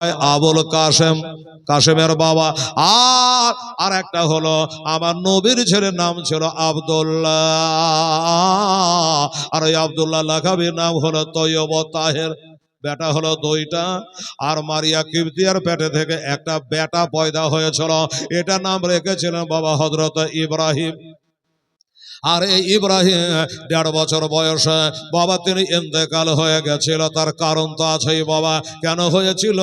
আবুল কাসেম কাসেমের বাবা। আর আর একটা হলো, আমার নবীর ছেলের নাম ছিল আব্দুল্লাহ। আর ওই আব্দুল্লাহ লাখাবির নাম হলো তৈয়ব তাহের। বেটা হলো দুইটা। আর মারিয়া কিবতিয়ার পেটে থেকে একটা বেটা পয়দা হয়েছিল। এটা নাম রেখেছিলেন বাবা হজরত ইব্রাহিম। আর এই ইব্রাহিম দেড় বছর বয়সে বাবা, তিনি ইন্তেকাল হয়ে গেছিল। তার কারণ তো আছেই বাবা। কেন হয়েছিল?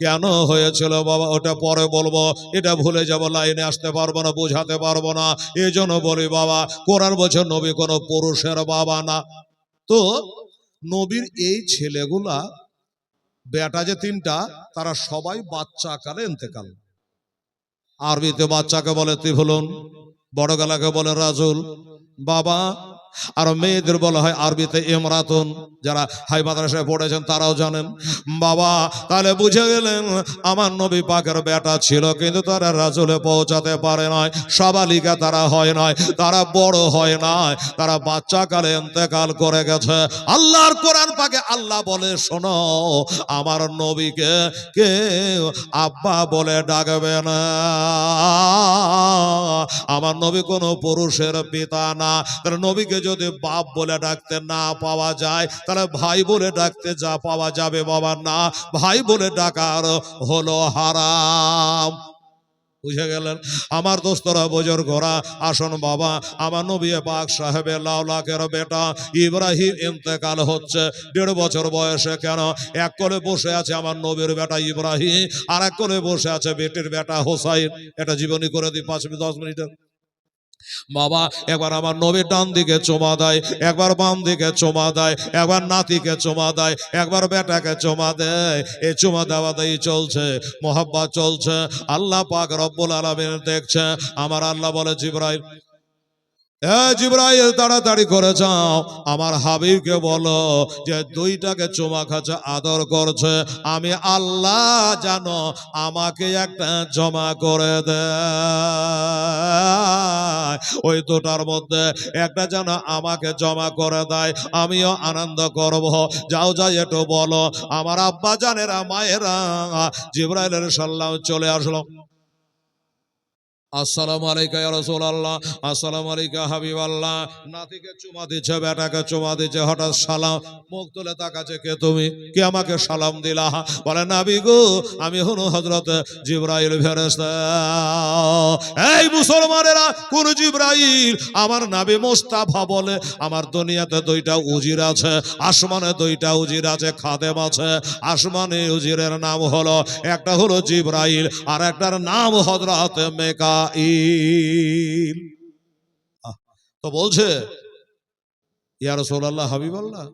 কেন হয়েছিল বাবা? ওটা পরে বলব। এটা ভুলে যাব, লাইনে আসতে পারব না, বোঝাতে পারব না। এই জন্য বলি বাবা, কোরআন বছর নবী কোনো পুরুষের বাবা না। তো নবীর এই ছেলেগুলা, বেটা যে তিনটা, তারা সবাই বাচ্চা আকারে ইন্তেকাল। আরবিতে বাচ্চাকে বলে তিফুলুন বড় গালাকে বলে রাজুল বাবা আর মেয়েদের বলা হয় আরবিতে ইমরাতুন। যারা হাই মাদ্রাসায় পড়েছেন, তারাও জানেন। বাবা, তাহলে বুঝে গেলেন, আমার নবী পাকের বেটা ছিল, কিন্তু তারা রাজুলে পৌঁছাতে পারে নাই। সবালিকা তারা হয় নাই, তারা বড় হয় নাই, তারা বাচ্চা কালে ইন্তেকাল করে গেছে। আল্লাহর কোরআন পাকে আল্লাহ বলে, শোনো, আমার নবীকে কে আব্বা বলে ডাকবে না। আমার নবী কোনো পুরুষের পিতা না। তাহলে নবীকে যদি বাপ বলে ডাকতে না পাওয়া যায়, তাহলে ভাই বলে ডাকতে যা পাওয়া যাবে বাবা না। ভাই বলে ডাকার হলো হারাম। বুঝে গেলেন? আমার দোস্তরা বোঝর ঘোরা আসন বাবা, আমার নবী পাক সাহেবের লাউলাকের বেটা ইব্রাহিম ইন্তেকাল হচ্ছে। দেড় বছর বয়সে কেন? এক কোলে বসে আছে আমার নবীর বেটা ইব্রাহিম আর এক কোলে বসে আছে বেটির বেটা হোসাইন। এটা জীবনী করে দিই পাঁচ মিনিট, দশ মিনিটের। বাবা, একবার আমার নবীর ডান দিকে চোমা দেয়, একবার বাম দিকে চোমা দেয়, একবার নাতিকে চোমা দেয়, একবার বেটাকে চোমা দেয়। এই চোমা দেওয়া দেয় চলছে মোহাব্বা চলছে, আল্লাহ পাক রব্বুল আলমিন দেখছে। আমার আল্লাহ বলে, জিব্রাইল জিব্রাইল, তাড়াতাড়ি করে যাও। আমার হাবিবকে বলো যে, দুইটাকে চুমা খাচ্ছে, আদর করছে। আমি আল্লাহ জানো আমাকে একটা জমা করে দে ওই দুটার মধ্যে একটা যেন আমাকে জমা করে দেয়। আমিও আনন্দ করব। যাও যাই একটু বলো। আমার আব্বা জানেরা, মায়েরা, জিব্রাইলের সাল্লাম চলে আসলো। আসসালামু আলাইকা ইয়া রাসূলুল্লাহ, আসসালামু আলাইকা হাবিবাল্লাহ। নাতিকে চুমা দিচ্ছে বেটাকে চুমা দিচ্ছে হঠাৎ সালাম, মুখ তুলে তাকাচ্ছে, কে তুমি? কে আমাকে সালাম দিলা? বলে, নাবি গো, আমি হনু হযরত জিবরাইল ফেরেশতা। এই মুসলমানেরা, কোন জিবরাইল? আমার নাবি মোস্তাফা বলে, আমার দুনিয়াতে দুইটা উজির আছে, আসমানে দুইটা উজির আছে, খাদেম আছে। আসমানে উজিরের নাম হলো, একটা হলো জিবরাইল, আর একটার নাম হযরত মেকা। ইসরাইল। তো বলছে, ইয়া হাবিব আল্লাহ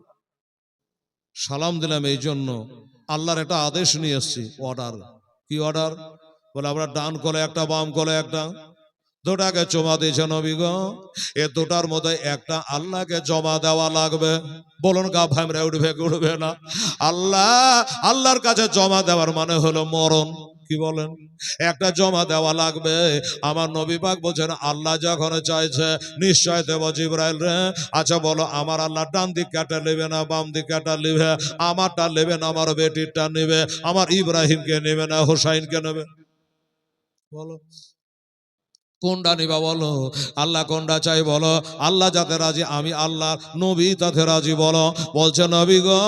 সালাম দিলাম এই জন্য। আল্লাহর একটা আদেশ নিয়ে এসেছি অর্ডার কি অর্ডার বলে, আমরা ডান কলে একটা, বাম কলে একটা। দুটাকে জমা দিয়েছে নবী গো। এ দুটার মধ্যে একটা আল্লাহকে জমা দেওয়া লাগবে। বলুন, গা ভামরা উঠবে উঠবে না? আল্লাহ, আল্লাহর কাছে জমা দেওয়ার মানে হলো মরণ। কি বলেন? একটা জমা দেওয়া লাগবে। আমার নবী পাক বলছেন, আল্লাহ যখন চাইছে, নিশ্চয় দেব জিব্রাইল রে। আচ্ছা বলো, আমার আল্লাহ ডান দিক কাটা নেবে না বাম দিক কাটা নেবে? আমারটা নেবে না, আমার বেটিরটা নেবে? আমার ইব্রাহিমকে নেবে না, হোসাইনকে নেবে? বলো। কোনটা নিবা বলো? আল্লাহ কোনটা চাই বলো? আল্লাহ যাতে রাজি, আমি আল্লাহ, নবী তাতে রাজি বলো। বলছে, নবী গো,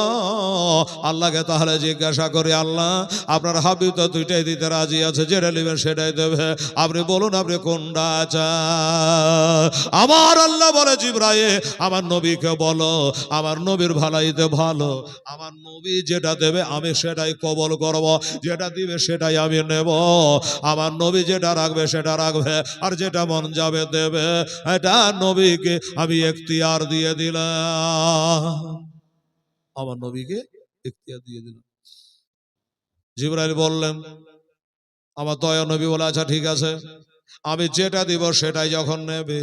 আল্লাহকে তাহলে জিজ্ঞাসা করি, আল্লাহ, আপনার হাবিব তো দুইটাই দিতে রাজি আছে, যেটা নেবেন সেটাই দেবে। আপনি বলুন, আপনি কোনটা চান? আমার আল্লাহ বলে জিব্রায়ে আমার নবীকে বলো, আমার নবীর ভালাইতে ভালো, আমার নবী যেটা দেবে আমি সেটাই কবল করব, যেটা দিবে সেটাই আমি নেব, আমার নবী যেটা রাখবে সেটা রাখবে আর যেটা মন যাবে দেবে, এটা নবীকে আমি এখতিয়ার দিয়ে দিলাম। আমার নবীকে এখতিয়ার দিয়ে দিলাম। জিবরাইল বললেন, আমার দয়া নবী বলে আচ্ছা ঠিক আছে, আমি যেটা দিব সেটাই যখন নেবে,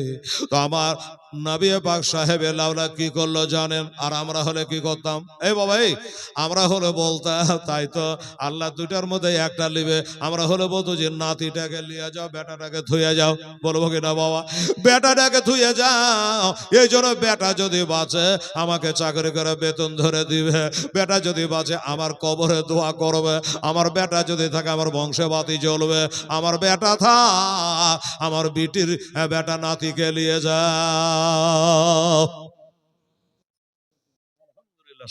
তো আমার নবী পাক সাহেব লাউলা কি করল জানেন? আর আমরা হলে কি করতাম? এই বাবা, এই, আমরা হলে বলতাম তাই তো আল্লাহ দুইটার মধ্যে একটা নিবে আমরা হলে বলতো যে, নাতিটাকে লিয়ে যাও, বেটাটাকে থুয়ে যাও। বলব কি না বাবা? বেটাটাকে থুয়ে যাও। এই জন্য বেটা যদি বাঁচে, আমাকে চাকরি করে বেতন ধরে দিবে। বেটা যদি বাঁচে, আমার কবরে দোয়া করবে। আমার বেটা যদি থাকে, আমার বংশে বাতি জ্বলবে। আমার বেটা থাক আমার বিটির বেটা নাতিকে নিয়ে যাও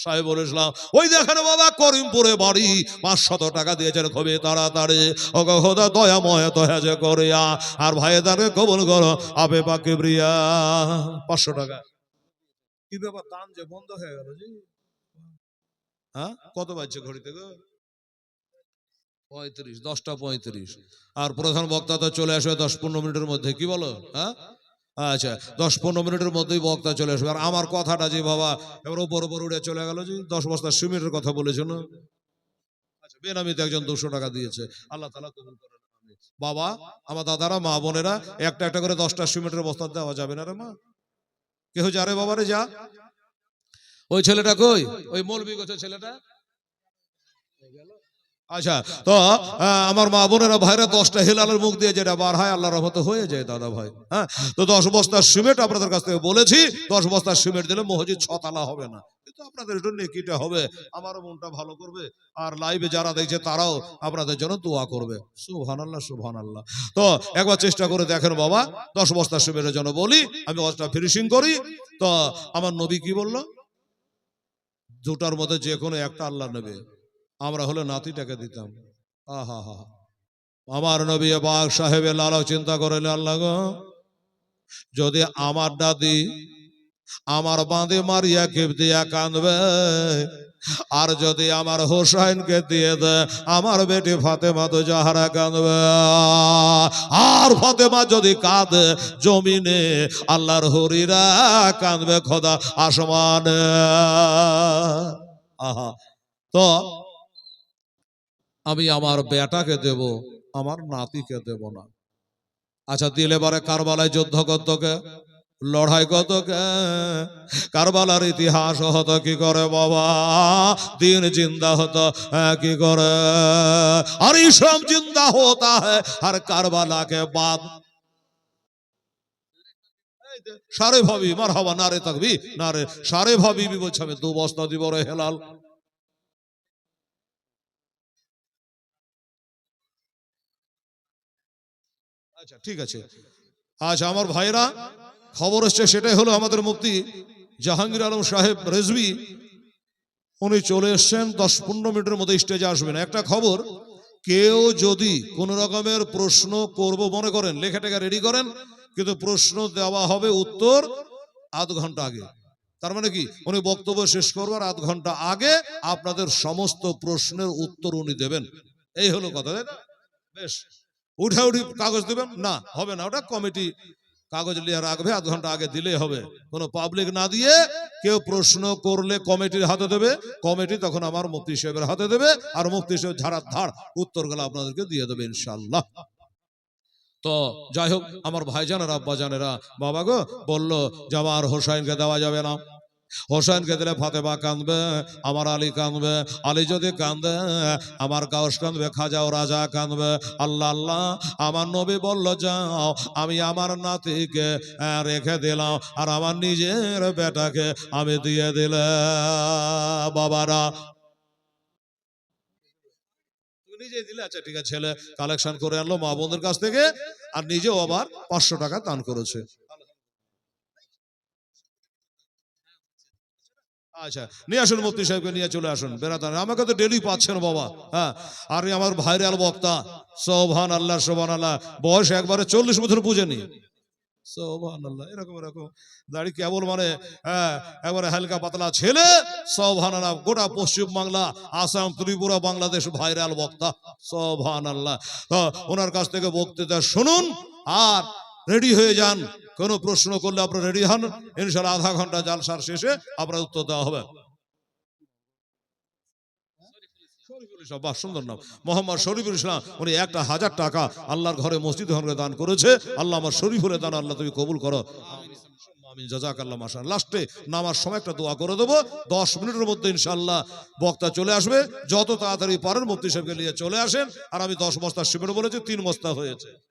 সাহেবুল ইসলাম ওই দেখেন বাবা, করিমপুরে বাড়ি, পাঁচশত টাকা দিয়েছেন খুবই তাড়াতাড়ি। ওগো খোদা, দয়াময়, দয়া যে করিয়া। আর ভাইয়েদারে কবল করো, আপে পাকে ব্রিয়া পাঁচশো টাকা। কি ব্যাপার দান যে বন্ধ হয়ে গেল জি? হ্যাঁ কত বাজছে ঘড়িতে গো? পঁয়ত্রিশ, দশটা পঁয়ত্রিশ। আর প্রধান বক্তা তো চলে আসবে দশ পনেরো মিনিটের মধ্যে, কি বলো? হ্যাঁ? আচ্ছা দশ পনেরো মিনিটের মধ্যেই বক্তা চলে আসবে। আর আমার কথাটা যে বাবা, এবার উপর উপর উড়ে চলে গেল যে, দশ বস্তা সিমেন্টের কথা বলেছ না? আচ্ছা বেনামিতে একজন দুশো টাকা দিয়েছে। আল্লাহ তালা কবুল করেন বাবা, আমার দাদারা, মা বোনেরা, একটা একটা করে দশটা সিমেন্টের বস্তা দেওয়া যাবে না রে মা? কেহ যা রে বাবারে যা। ওই ছেলেটা কই? ওই মৌলবি গোছের ছেলেটা? আচ্ছা তো আমার মা বোনেরা ভাইরা দশটা হেলালের মুখ দিয়ে যেটা বার হয়, আল্লাহর রহমতে হয়ে যায় দাদা ভাই হ্যাঁ? তো দশ বস্তার সিমেন্ট আপনাদের কাছ থেকে বলেছি, দশ বস্তার সিমেন্ট দিলে মসজিদ ছতালা হবে না। কিন্তু আপনাদের একটু নেকিটা হবে, আমারও মনটা ভালো করবে, আর লাইভে যারা দেখছে তারাও আপনাদের জন্য দোয়া করবে। সুবহান আল্লাহ সুবহান আল্লাহ তো, একবার চেষ্টা করে দেখেন বাবা, দশ বস্তার সিমেন্টের জন্য বলি, আমি ওয়াজটা ফিনিশিং করি। তো, আমার নবী কি বলল? দুটার মধ্যে যে কোনো একটা আল্লাহ নেবে। আমরা হলে নাতিটাকে দিতাম। আহা, হা আমার নবী বাগ সাহেবের লালাও চিন্তা করেন আল্লাহ যদি আমার দাদি আমার বাঁধে মারিয়া কেপ দিয়া কাঁদবে, আর যদি আমার হোসাইনকে দিয়ে দেয় আমার বেটি ফাতেমা তো যাহারা কাঁদবে। আর ফাতেমা যদি কাঁদে জমিনে, আল্লাহর হরিরা কাঁদবে খোদা আসমানে। আহা, তো আমি আমার বেটাকে দেব আমার নাতিকে দেব না। আচ্ছা দিলে বারে কারবালায় যুদ্ধ করতো কে? লড়াই কত কে? কারবালার ইতিহাস হতো কি করে বাবা? দিন জিন্দা হতো হ্যাঁ, কি করে? আর ইসলাম জিন্দা হতা আর কারবালাকে বাদ। সারে ভাবি মার হবা নারে থাকবি নারে সারে ভাবি বলছে আমি দু বস্তা দিব রে হেলাল। আচ্ছা ঠিক আছে। আচ্ছা আমার ভাইরা খবর এসছে, সেটাই হলো আমাদের মুক্তি জাহাঙ্গীর আলম সাহেব রেজবি উনি চলে এসছেন, দশ পনেরো মিনিটের মধ্যে স্টেজে আসবেন। একটা খবর, কেউ যদি কোন রকমের প্রশ্ন করব, মনে করেন, লেখা টেখা রেডি করেন, কিন্তু প্রশ্ন দেওয়া হবে উত্তর আধ ঘণ্টা আগে। তার মানে কি? উনি বক্তব্য শেষ করবার আধ ঘণ্টা আগে আপনাদের সমস্ত প্রশ্নের উত্তর উনি দেবেন। এই হলো কথা, তাই না? বেশ। উঠে উঠি কাগজ দেবেন না, হবে না, ওটা কমিটি কাগজ নিয়ে রাখবে, আধ ঘণ্টা আগে দিলেই হবে। কোনো পাবলিক না দিয়ে কেউ প্রশ্ন করলে কমিটির হাতে দেবে, কমিটি তখন আমার মুক্তি সাহেবের হাতে দেবে, আর মুফতি সাহেব ধারার ধার উত্তরগুলো আপনাদেরকে দিয়ে দেবে ইনশাল্লাহ তো যাই হোক, আমার ভাইজানেরা আব্বা জানেরা বাবা গো, বলল যে আমার হোসাইনকে দেওয়া যাবে না। হোসেনকে দিলে ফাতেমা কাঁদবে, আমার আলী কাঁদবে, আলী যদি কাঁদে, আমার গাউস কাঁদবে খাজাও রাজা কাঁদবে। আল্লাহ আল্লাহ, আমার নবী বলল, যাও, আমি আমার নাতিকে রেখে দিলাম, আর আমার নিজের বেটাকে আমি দিয়ে দিলে বাবারা। নিজে দিলে আচ্ছা ঠিক আছে, ছেলে কালেকশন করে আনলো মা বোনদের কাছ থেকে, আর নিজেও আবার পাঁচশো টাকা দান করেছে। আচ্ছা নিয়ে আসুন সাহেবকে, নিয়ে চলে আসুন। বেড়াতান আমাকে তো পাচ্ছেন বাবা হ্যাঁ। আমার ভাইরাল বক্তা আল্লাহ আল্লাহ বয়স একবারে চল্লিশ বছর আল্লাহ এরকম এরকম। দাড়ি কেবল মানে হ্যাঁ একবারে হালকা পাতলা ছেলে সোভান আল্লাহ গোটা পশ্চিম বাংলা আসাম, ত্রিপুরা, বাংলাদেশ ভাইরাল বক্তা সোভান আল্লাহ ওনার কাছ থেকে বক্তৃতা শুনুন আর রেডি হয়ে যান। কোনো প্রশ্ন করলে আপনারা রেডি হন? ইনশাল্লাহ আধা ঘণ্টা জালসার শেষে আপনার উত্তর দেওয়া হবে। একটা হাজার টাকা আল্লাহর ঘরে দান করেছে। আল্লাহ আমার দান, আল্লাহ তুমি কবুল করো। মাসা লাস্টে নামার সময় একটা দোয়া করে দেবো। দশ মিনিটের মধ্যে ইনশাল্লাহ বক্তা চলে আসবে। যত তাড়াতাড়ি পারেন মুফতি সাহেবকে নিয়ে চলে আসেন। আর আমি দশ বস্তা শিবির বলেছি, তিন বস্তা হয়েছে।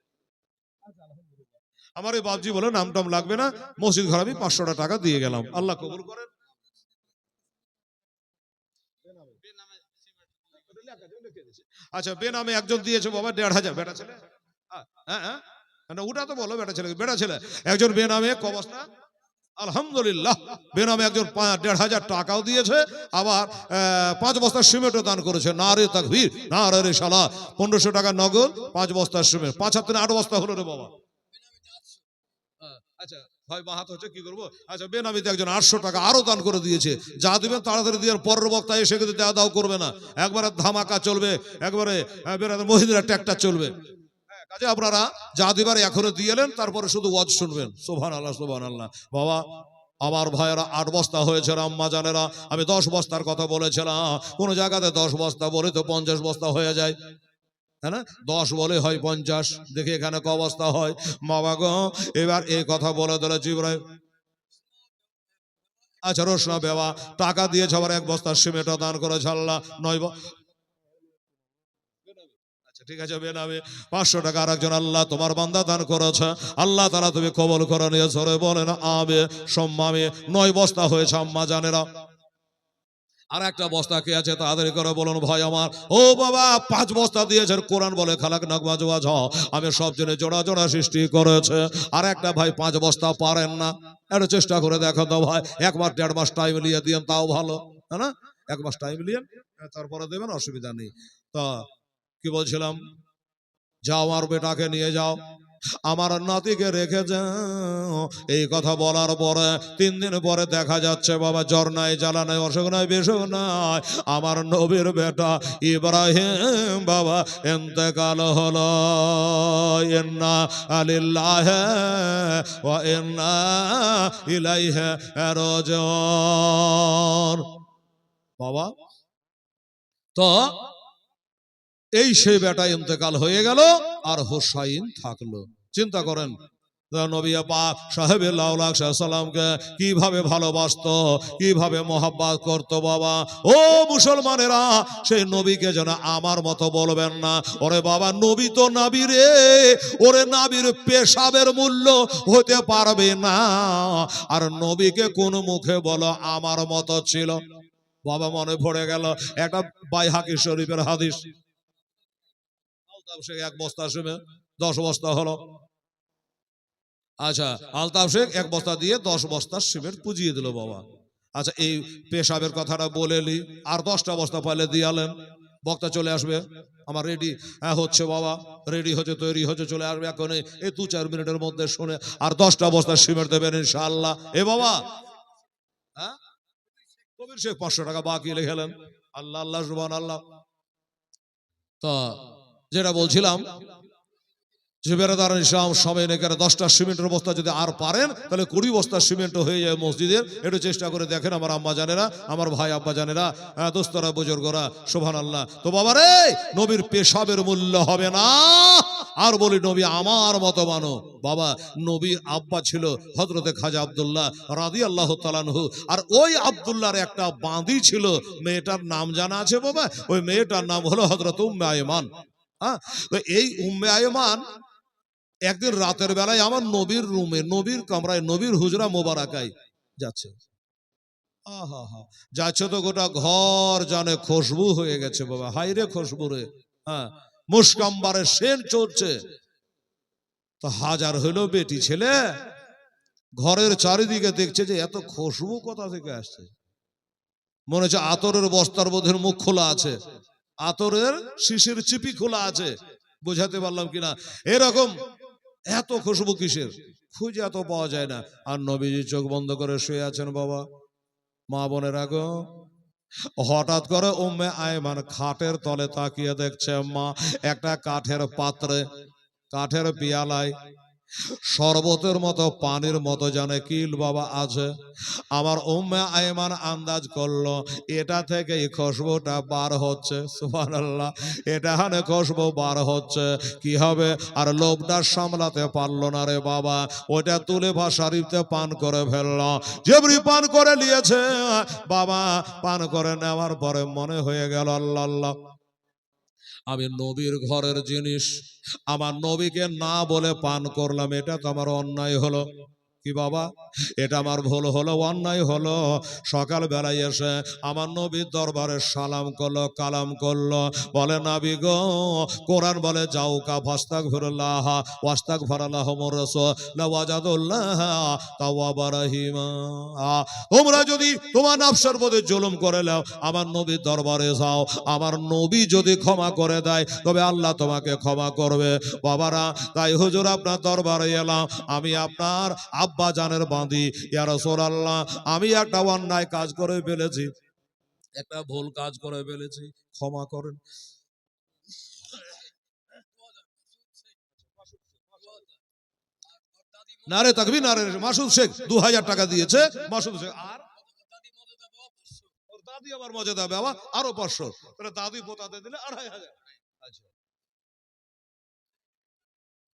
আমার ওই বাবজি বলে নাম টাম লাগবে না। মসজিদ ঘর আমি পাঁচশোটা টাকা দিয়ে গেলাম। আল্লাহ কবুল করেন। আচ্ছা বেনামে একজন দিয়েছে বাবা দেড় হাজার। বেটা ছেলে? হ্যাঁ, হ্যাঁ? হ্যাঁ ওটা তো বলো বেটা ছেলে। বেটা ছেলে একজন বেনামে ক বস্তা আলহামদুলিল্লাহ বেনামে একজন দেড় হাজার টাকাও দিয়েছে। আবার পাঁচ বস্তা সিমেন্টও দান করেছে। না রে তাকভীর না রে শালা পনেরোশো টাকা নগদ পাঁচ বস্তা সিমেন্ট। পাঁচ হাতে আট বস্তা হলো রে বাবা। আচ্ছা ভাই মাহাত হচ্ছে কি করব? আচ্ছা বেনামিতে একজন আটশো টাকা আরও দান করে দিয়েছে। যা দিবেন তাড়াতাড়ি দিয়ে পরের বক্তা এসে কিন্তু দেওয়া দাও করবে না। একবারে ধামাকা চলবে একবারে বেরাদের মহিলারা ট্যাক্টার চলবে। হ্যাঁ, কাজে আপনারা যা দিবার এখনও দিয়ে এলেন তারপরে শুধু ওয়াজ শুনবেন। সোভান আল্লাহ সোভান আল্লাহ বাবা আমার ভাইয়েরা আট বস্তা হয়েছে আম্মা জানেরা আমি দশ বস্তার কথা বলেছিলাম। কোন জায়গাতে দশ বস্তা বলে তো পঞ্চাশ বস্তা হয়ে যায়। হ্যাঁ না? দশ বলে হয় পঞ্চাশ। দেখি এখানে ক অবস্থা হয়। বাবা গো এবার এই কথা বলে দিলে জিব্রাইল। আচ্ছা রোশনা বেওয়া টাকা দিয়েছে আবার এক বস্তা সিমেন্টও দান করে ছাড়লা নয় আচ্ছা ঠিক আছে বেনামে। পাঁচশো টাকা আর একজন আল্লাহ তোমার বান্দা দান করেছে। আল্লাহ তারা তুমি কবল করে নিয়েছো। বলে না আবে সম্মামে নয় বস্তা হয়েছে আম্মা জানেরা। আর একটা বস্তা কে আছে তাড়াতাড়ি করে বলুন, ভাই আমার, ও বাবা, পাঁচ বস্তা দিয়েছেন, কোরআন বলে খালাক ওয়াজ আমি সব জন্য জোড়া জোড়া সৃষ্টি করেছে। আর একটা ভাই পাঁচ বস্তা পারেন না। একটু চেষ্টা করে দেখো তো ভাই, এক মাস, দেড় মাস টাইম নিয়ে দিয়েন, তাও ভালো হ্যাঁ না? এক মাস টাইম নিয়েন, তারপরে দেবেন, অসুবিধা নেই। তা, কি বলছিলাম? যাও আমার বেটাকে নিয়ে যাও। আমার নাতিকে রেখে যাও। এই কথা বলার পরে তিন দিন পরে দেখা যাচ্ছে, বাবা জ্বর নাই, জ্বালা নাই, অসুখ নাই বেসুখ নাই। আমার নবীর বেটা ইব্রাহিম, বাবা এতেকাল হলো। ইন্না আলিল্লাহ ওয়া ইন্না ইলাইহি রাজিউন। বাবা, তো এই সেই বেটা ইন্তেকাল হয়ে গেল। আর হোসাইন থাকল। চিন্তা করেন নবী পাক সাহেব সাল্লামকে কীভাবে ভালোবাসতো, কীভাবে মহাব্বাত করতো বাবা? ও মুসলমানেরা, সেই নবীকে যেন আমার মতো বলবেন না। ওরে বাবা, নবী তো নাবি রে। ওরে নাবির পেশাবের মূল্য হতে পারবে না। আর নবীকে কোন মুখে বলো, আমার মতো ছিল। বাবা মনে পড়ে গেল, একটা বাইহাকি শরীফের হাদিস। আলতাফ শেখ এক বস্তা শুনে দশ বস্তা হলো আচ্ছা আলতাফ শেখ এক বস্তা দিয়ে দশ বস্তা সিমেন্ট পুজিয়ে দিল বাবা আচ্ছা এই পেশাবের কথাটা বলেলি আর দশটা বস্তা পাইলে দিয়ালেন বক্তা চলে আসবে আমার রেডি হ্যাঁ হচ্ছে বাবা রেডি হচ্ছে তৈরি হচ্ছে চলে আসবে এখন এই- এই দু চার মিনিটের মধ্যে শুনে আর দশটা বস্তা সিমেন্ট দেবেন ইনশাআল্লাহ এ বাবা হ্যাঁ কবির শেখ পাঁচশো টাকা বাকি লিখেলেন আল্লাহ আল্লাহ সুবান আল্লাহ তো যেটা বলছিলাম যে বেড়াদার ইসলাম সবাই নেকের দশটা সিমেন্টের বস্তা যদি আর পারেন তাহলে কুড়ি বস্তা সিমেন্ট হয়ে যায় মসজিদের। একটু চেষ্টা করে দেখেন আমার আম্মা জানেরা আমার ভাই আব্বা জানেরা। হ্যাঁ, দোস্তরা বুজুর্গরা শোভান আল্লাহ তো বাবা রে নবীর পেশাবের মূল্য হবে না। আর বলি নবী আমার মতো মানো। বাবা নবীর আব্বা ছিল হজরতে খাজা আবদুল্লাহ রাদি আল্লাহ তালানহু আর ওই আব্দুল্লাহর একটা বাঁধি ছিল। মেয়েটার নাম জানা আছে বাবা? ওই মেয়েটার নাম হলো হজরত উম্মে হ্যাঁ? এই উম্মে আয়মান একদিন রাতের বেলায় আমার নবীর রুমে, নবীর কামরায়, নবীর হুজরা মোবারাকায় যাচ্ছে। হা, যাচ্ছে তো গোটা ঘর জানে খুশবু হয়ে গেছে বাবা। হাইরে খুশবু রে হ্যাঁ? মুসকাম্বারে সেন চলছে। তো হাজার হইল বেটি ছেলে, ঘরের চারিদিকে দেখছে যে এত খুশবু কোথা থেকে আসছে? মনে হচ্ছে আতরের বস্তার বোধের মুখ খোলা আছে। আতরের শিশির চিপি খোলা আছে। বোঝাতে পারলাম কিনা? এরকম এত খুশবু কিসের? খুঁজে এত পাওয়া যায় না। আর নবীজি চোখ বন্ধ করে শুয়ে আছেন বাবা। মা বোনের আগো হঠাৎ করে উম্মে আয়মান খাটের তলে তাকিয়ে দেখছে, মা, একটা কাঠের পাত্রে, কাঠের পিয়ালায় শরবতের মতো, পানির মতো জানে কিল বাবা আছে। আমার উম্মে আয়মান আন্দাজ করল, এটা থেকে এই খুশবুটা বার হচ্ছে। সুবহানাল্লাহ, এটা হানে খুশবু বার হচ্ছে। কি হবে? আর লোভটা সামলাতে পারল না রে বাবা। ওটা তুলে ভাষারিতে পান করে ফেলল। যেবরি পান করে নিয়েছে, বাবা, পান করে নেওয়ার পরে মনে হয়ে গেল আল্লাহ আল্লাহ। আমি নবীর ঘরের জিনিস। আমার নবীকে না বলে পান করলাম, এটা তো আমার অন্যায় হলো। কি বাবা? এটা আমার ভুল হলো, অন্যায় হলো। সকাল বেলায় এসে আমার নবীর দরবারে সালাম করল, কালাম করল। বলে, নাবি গো, কোরআন বলে, যাও কা ফাস্তাক ভরল্লাহ ওয়াস্তাক ভরাল্লাহ মরস লাওয়াজাদুল্লাহ তাওয়াবা রাহিমা তোমরা যদি তোমার নফসের প্রতি জুলুম করে নাও, আমার নবীর দরবারে যাও। আমার নবী যদি ক্ষমা করে দেয়, তবে আল্লাহ তোমাকে ক্ষমা করবে। বাবারা, তাই হুজুর, আপনার দরবারে এলাম। আমি আপনার আব্বা জানের বাঁধি। ইয়ার আল্লাহ আমি একটা অন্যায় কাজ করে ফেলেছি। একটা ভুল কাজ করে ফেলেছি। ক্ষমা করেন। না রে তাকবি না রে মাসুদ শেখ দু হাজার টাকা দিয়েছে, মাসুদ শেখ। আর? দাদি আবার মজা দেবে আবার আরও পাঁচশো। দাদি পোতাতে দিলে আড়াই হাজার আচ্ছা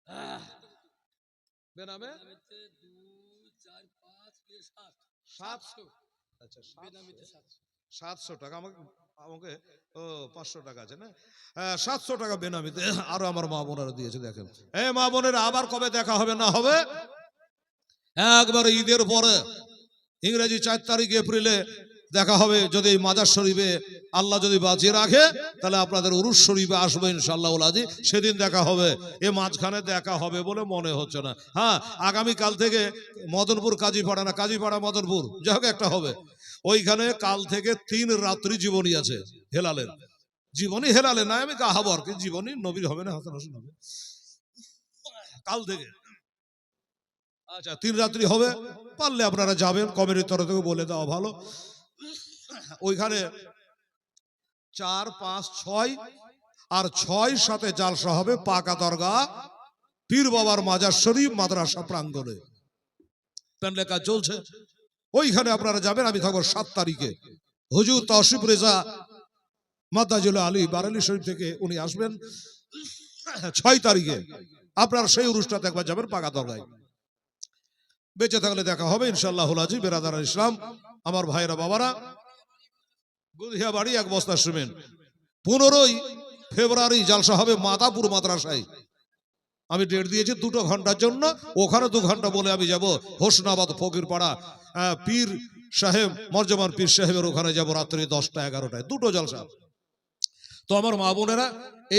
আহ, বেনামে সাতশো। আচ্ছা সাতশো। সাতশো টাকা আমাকে আমাকে ও পাঁচশো টাকা আছে না? হ্যাঁ, সাতশো টাকা বেনামিতে। আরও আমার মা বোনেরা দিয়েছে দেখেন। এ মা বোনেরা আবার কবে দেখা হবে না হবে? একবার ঈদের পরে। ইংরেজি চার তারিখ এপ্রিলে। দেখা হবে যদি মাজার শরীফে আল্লাহ যদি বাঁচিয়ে রাখে, তাহলে আপনাদের উরুস শরীফে আসবে ইনশাল্লাহ আজি সেদিন দেখা হবে। এ মাঝখানে দেখা হবে বলে মনে হচ্ছে না। হ্যাঁ আগামী কাল থেকে মদনপুর, কাজীপাড়া না, কাজীপাড়া, মদনপুর যাই হোক একটা হবে। ওইখানে কাল থেকে তিন রাত্রি জীবনী আছে হেলালের। জীবনী হেলালে না, আমি কাহাবো আর কি জীবনী? নবীর হবে না, হাসান হোসেন হবে। কাল থেকে। আচ্ছা তিন রাত্রি হবে, পারলে আপনারা যাবেন, কমিটির তরফ থেকে বলে দেওয়া ভালো। ওইখানে চার, পাঁচ, ছয় আর ছয় সাথে জালসা হবে পাকা দরগা, পীর বাবার মাজার শরীফ, মাদ্রাসা প্রাঙ্গণে। প্যান্ডেল কাজ চলছে। ওইখানে আপনারা যাবেন, আমি থাকব সাত তারিখে। হুজুর তসিফ রেজা মাদ্দাজুল আলী বারালি শরীফ থেকে উনি আসবেন ছয় তারিখে। আপনার সেই অনুষ্ঠানে একবার যাবেন পাকা দরগায়। বেঁচে থাকলে দেখা হবে ইনশাল্লাহ হাজি বেরাদার ইসলাম, আমার ভাইরা বাবারা। গুদিয়া বাড়ি এক বস্তা সিমেন্ট। পনেরোই ফেব্রুয়ারি জালসা হবে মাতাপুর মাদ্রাসায়। আমি ডেট দিয়েছি দুটো ঘণ্টার জন্য, ওখানে দু ঘণ্টা বলে আমি যাব হোসনাবাদ ফকিরপাড়া পীর সাহেব মর্জমান পীর সাহেবের ওখানে যাব রাত্রি দশটা এগারোটায়। দুটো জালসা। তো আমার মা বোনেরা,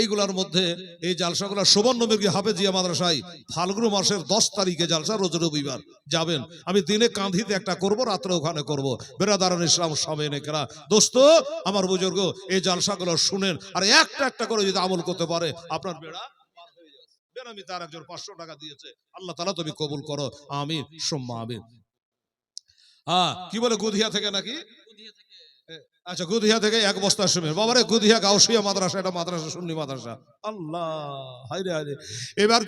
এইগুলার মধ্যে এই জালসাগুলা সুবর্ণ মির্গি হাফেজিয়া মাদ্রাসায় ফাল্গুন মাসের দশ তারিখে জালসা, রোজ রবিবার যাবেন। আমি দিনে কাঁধিতে একটা করব, রাত্রে ওখানে করব। বেরাদারান ইসলাম সবে নেকেরা। দোস্ত, আমার বুজুর্গ, এই জালসাগুলো শুনেন, আর একটা একটা করে যদি আমল করতে পারে, আপনার বেড়া। বেনামি তার একজন পাঁচশো টাকা দিয়েছে। আল্লাহ তালা তুমি কবুল করো। আমি সোম্মা আমিন। হ্যাঁ কি বলে গুধিয়া থেকে নাকি? আচ্ছা গুদিয়া থেকে এক বস্তা শুনবেন বাবারে, গুদিয়া, গাউসিয়া মাদ্রাসা, এটা মাদ্রাসা, সুন্নি মাদ্রাসা। আল্লাহ হাইরে হাইরে এবার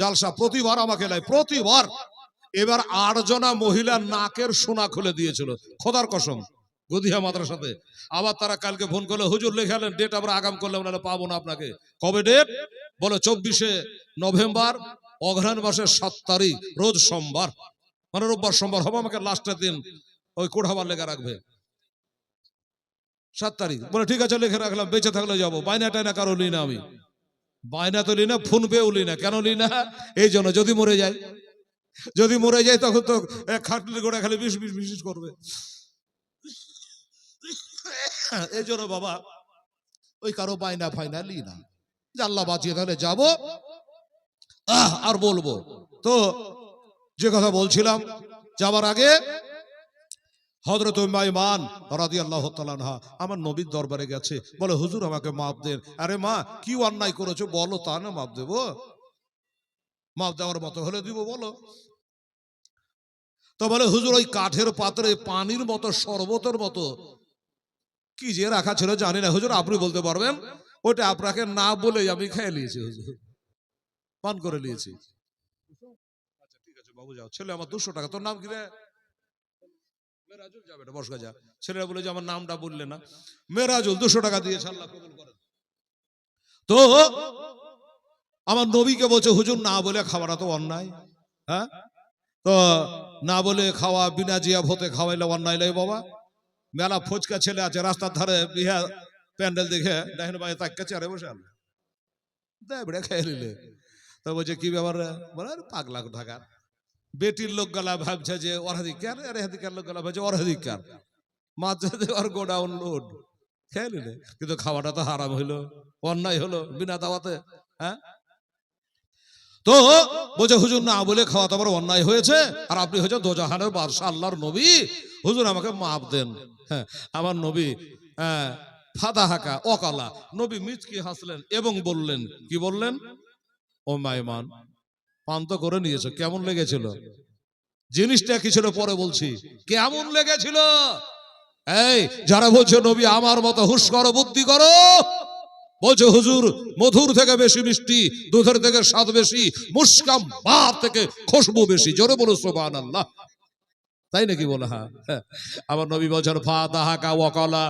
জালসা, প্রতিবার আমাকে লাই, প্রতিবার। এবার আটজনা মহিলা নাকের সোনা খুলে দিয়েছিল। খোদার কসম, গুদিয়া মাদ্রাসাতে। আবার তারা কালকে ফোন করলে, হুজুর লেখালেন ডেট আমরা আগাম করলাম, নাহলে পাবো না আপনাকে। কবে ডেট বলে, চব্বিশে নভেম্বর, অঘ্রাণ মাসের সাত তারিখ, রোজ সোমবার। মানে রোববার সোমবার হবে, আমাকে লাস্টের দিন ওই কোঠাবার লেখা রাখবে। সাত তারিখ। বলে ঠিক আছে লিখে রাখলাম বেঁচে থাকলে যাব। বায়না টায়না কারও লি না আমি। বায়না তো লি না ফোন পেয়েও না। কেন লি না? এই জন্য যদি মরে যায় যদি মরে যায় তখন তো খাটলি গোড়া খালি বিশ বিশ বিশ করবে। এই জন্য বাবা ওই কারও বায়না ফাইনা লি না। আল্লাহ বাঁচিয়ে তাহলে যাব। আহ, আর বলব তো যে কথা বলছিলাম যাবার আগে হজরত ইমান রাদি আল্লাহ আমার নবীর দরবারে গেছে। বলে, হুজুর, আমাকে মাপ দেন। আরে মা, কি অন্যায় করেছ? বলো তা না মাপ দেবো। মাপ দেওয়ার মতো হলে দিব, বলো। তো বলে, হুজুর, ওই কাঠের পাত্রে পানির মতো, শরবতের মতো, কি যে রাখা ছিল জানি না। হুজুর, আপনি বলতে পারবেন? ওটা আপনাকে না বলে আমি খেয়ে নিয়েছি, হুজুর। পান করে নিয়েছি। আচ্ছা ঠিক আছে, বাবু যাও। ছেলে আমার দুশো টাকা, তোর নাম কি রে? মেরাজুল যাবে যা। ছেলেরা বলে যে আমার নামটা বললে না। মেরাজুল দুশো টাকা দিয়েছে আল্লাহ কবুল করে। তো আমার নবীকে বলছে, হুজুর, না বলে খাওয়াটা তো অন্যায়। হ্যাঁ? তো না বলে খাওয়া, বিনা জিয়া ভোতে খাওয়াইলে অন্যায় লাগে বাবা। মেলা ফুচকা ছেলে আছে, রাস্তার ধারে বিহা প্যান্ডেল দেখে ডাইন বাই তাকে চেয়ারে বসে আলো দেয় বেড়ে খেয়ে নিলে। তো বলছে, কি ব্যাপার বলে পাগলা ঢাকার। বেটির লোক গলা ভাবছে যে অরাধিকার আরে হাদিকার লোক গলা ভাবছে অরাধিকার মাঝে ওর গোডাউন লোড খেয়ে নিলে। কিন্তু খাওয়াটা তো হারাম হইল, অন্যায় হলো বিনা দাওয়াতে হ্যাঁ? তো বলছে, হুজুর, না বলে খাওয়া আমার অন্যায় হয়েছে। আর আপনি হয়েছে দোজাহানের বাদশাহ, আল্লাহর নবী। হুজুর, আমাকে মাপ দেন। হ্যাঁ আমার নবী হ্যাঁ ফাদা হাকা, অকালা। নবী মিচকি হাসলেন এবং বললেন, কি বললেন? ও মাইমান পান তো করে নিয়েছো, কেমন লেগেছিল? জিনিসটা কি ছিল পরে বলছি। কেমন লেগেছিল? এই, যারা বলছে, নবী, আমার মতো হুশ করো, বুদ্ধি করো। বলছে, হুজুর, মধুর থেকে বেশি মিষ্টি, দুধের থেকে স্বাদ বেশি, মুস্কাম বার থেকে খুশবু বেশি। জোরে বলো সোবান আল্লাহ তাই নাকি বলে হ্যাঁ? হ্যাঁ। আমার নবী বছর ফা দাহাকা ওয়াকালা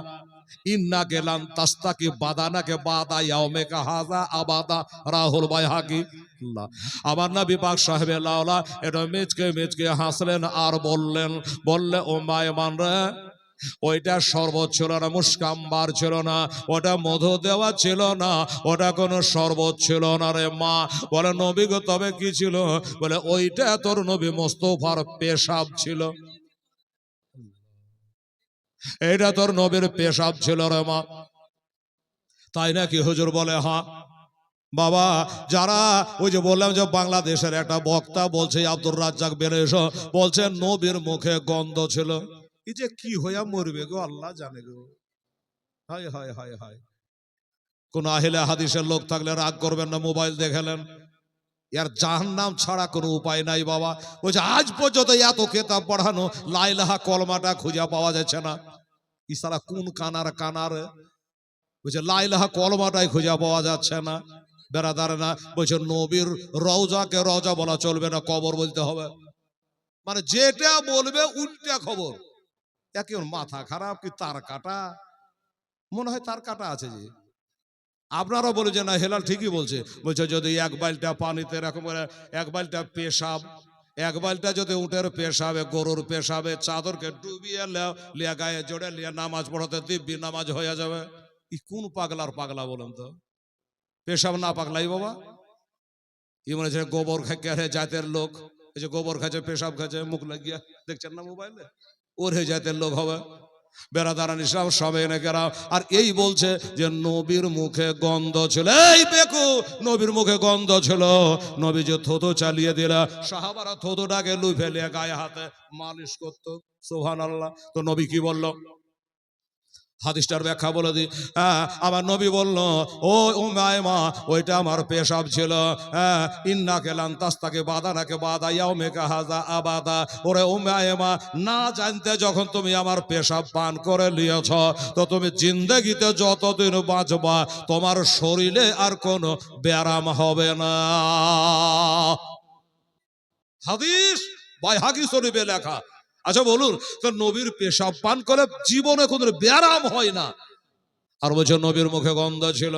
ইন্না গেলাম তাস্তাকি বাদানাকে বাদা ইয়াউমেকা হাজা আবাদা, রাহুল বাইহাকি আল্লাহ। আমার নবী পাক সাহেব লাউলা এটা মেচকে মেচকে হাসলেন আর বললেন, বললে, ও মায়মান রে, ওইটা শরবত ছিল না, মুস্কাম্বার ছিল না, ওটা মধু দেওয়া ছিল না, ওটা কোনো শরবত ছিল না রে মা। বলে, নবী তবে কি ছিল? বলে, ওইটা তোর নবী মোস্তফার পেশাব ছিল। এটা তোর নবীর পেশাব ছিল রে মা। তাই নাকি হুজুর বলে হ্যাঁ বাবা, যারা ওই যে বললাম যে বাংলাদেশের একটা বক্তা বলছে, আব্দুর রাজ্জাক বেড়ে এসো। বলছে, নবীর মুখে গন্ধ ছিল। এই যে কি হইয়া মরবে গো, আল্লাহ জানে গো। হায় হায় হায় হায়। কোন আহিলে হাদিসের লোক থাকলে রাগ করবেন না, মোবাইল দেখালেন এর জাহান নাম ছাড়া কোনো উপায় নাই বাবা। বলছে আজ পর্যন্ত এত কেতাব পড়ানো, লাইলাহা কলমাটা খুঁজে পাওয়া যাচ্ছে না। ইসারা কোন কানার কানার? বলছে লাইলাহা কলমাটাই খুঁজে পাওয়া যাচ্ছে না। বেড়াদার না, বলছে, নবীর রওজাকে রওজা বলা চলবে না, কবর বলতে হবে। মানে যেটা বলবে উল্টা খবর। একে মাথা খারাপ কি তার কাটা? মনে হয় তার কাটা আছে যে। আপনারা বলে যে না, হেলাল ঠিকই বলছে। বলছে যদি এক বালটা পানিতে এরকম এক বালটা পেশাব, এক বালটা যদি উটের পেশাবে, গরুর পেশাবে, চাদরকে ডুবিয়ে লিয়া গায়ে জোড়ে লিয়া নামাজ পড়াতে দিব্যি নামাজ হয়ে যাবে। ই কোন পাগলার পাগলা বলেন তো? পেশাব না পাগলাই বাবা। ই মনে হচ্ছে গোবর খাইকে জাতের লোক? এই যে গোবর খাচ্ছে, পেশাব খাচ্ছে, মুখ লাগিয়া দেখছেন না মোবাইলে? ওর হে জাতের লোক হবে। বেড়াদারান ইসলাম সবে এনেকেরা আর এই বলছে যে, নবীর মুখে গন্ধ ছিল। এই বেকু, নবীর মুখে গন্ধ ছিল। নবী যে থোতো চালিয়ে দিলা। সাহাবারা থোতোটাকে লুই ফেলিয়া গায়ে হাতে মালিশ করতো। সোহান আল্লাহ তো নবী কি বলল? হাদিসটার ব্যাখ্যা বলে দি হ্যাঁ আমার নবী বলল, ও ও মা ওইটা আমার পেশাব ছিল। হ্যাঁ ইন্না কেলান তাস্তাকে বাদা নাকে বাদা ইয়াও মেকা হাজা আবাদা। ওরে ও মায় মা না জানতে যখন তুমি আমার পেশাব পান করে নিয়েছ তো তুমি জিন্দগিতে যতদিন বাঁচবা, তোমার শরীরে আর কোনো ব্যারাম হবে না। হাদিস বাইহাগি শরীফে লেখা আচ্ছা বলুন, তো নবীর পেশাব পান করে জীবনে কোনো ব্যারাম হয় না? আর বলছে নবীর মুখে গন্ধ ছিল।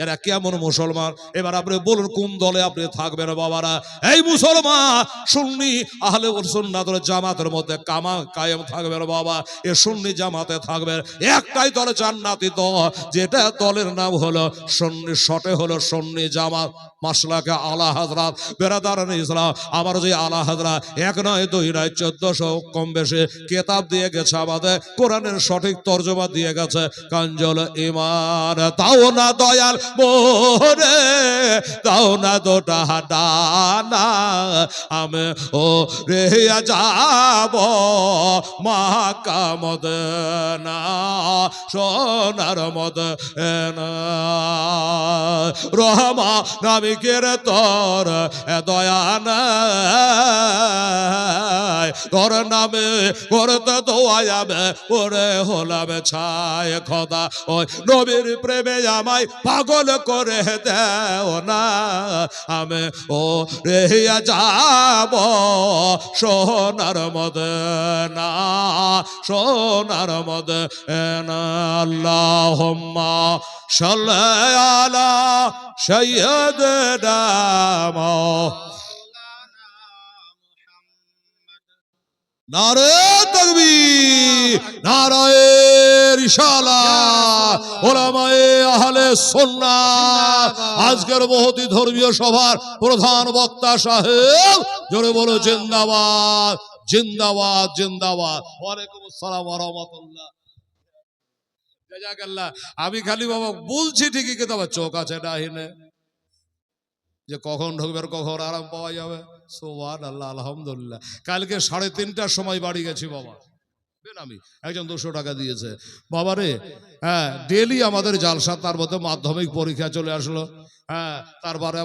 এরা কেমন মুসলমান? এবার আপনি বলুন, কোন দলে আপনি থাকবেন বাবারা? এই মুসলমান, সুন্নি, আহলে সুন্নাতের জামাতের মধ্যে কামা, কায়েম থাকবেন বাবা। এ সুন্নি জামাতে থাকবেন। একটাই দলে জান্নাতি দল, যেটা দলের নাম হলো সুন্নি শটে হলো সুন্নি জামাত। মাসলাকে আলা হাজরাত। বেরাদারান ইসলাম, আমার যে আলা হাজরা, এক নয়, দুই নয়, চোদ্দশো কম বেশি কেতাব দিয়ে গেছে আমাদের। কোরআনের সঠিক তর্জমা দিয়ে গেছে। কাঞ্জল ইমান। তাও না দয়াল মোরে তাও না দোটা ডানা আমি ও রে যাব মা কামদ না সোনার মদ রহমা নাবিকের তোর এ দয়া নাই। তোর নামে করতে দোয়াবে ওরে হলাম ছায় খোদা। ওই নবীর প্রেমে আমায় পাগল পাগল করে দেও না। আমি ও রেহিয়া যাব সোনার মদ না সোনার মধ্যে না আলা সৈয়দ সৈয়দনা আহলে আজকের মহতি ধর্মীয় সভার প্রধান বক্তা সাহেব, জোরে বলো, জিন্দাবাদ জিন্দাবাদ জিন্দাবাদ। ওয়ালাইকুম আসসালাম ওয়া রাহমাতুল্লাহ। আমি খালি বাবা বলছি ঠিকই, কিন্তু আমার চোখ আছে ডাহিনে যে কখন ঢুকবে আর কখন আরাম পাওয়া যাবে। সোহান আল্লাহ, আলহামদুলিল্লাহ। কালকে সাড়ে তিনটার সময় বাড়ি গেছি, বাবা। আমি একজন দুশো টাকা দিয়েছে। বাবা রে হ্যাঁ ডেলি আমাদের জালসা তার মধ্যে মাধ্যমিক পরীক্ষা চলে আসলো। হ্যাঁ তারপরে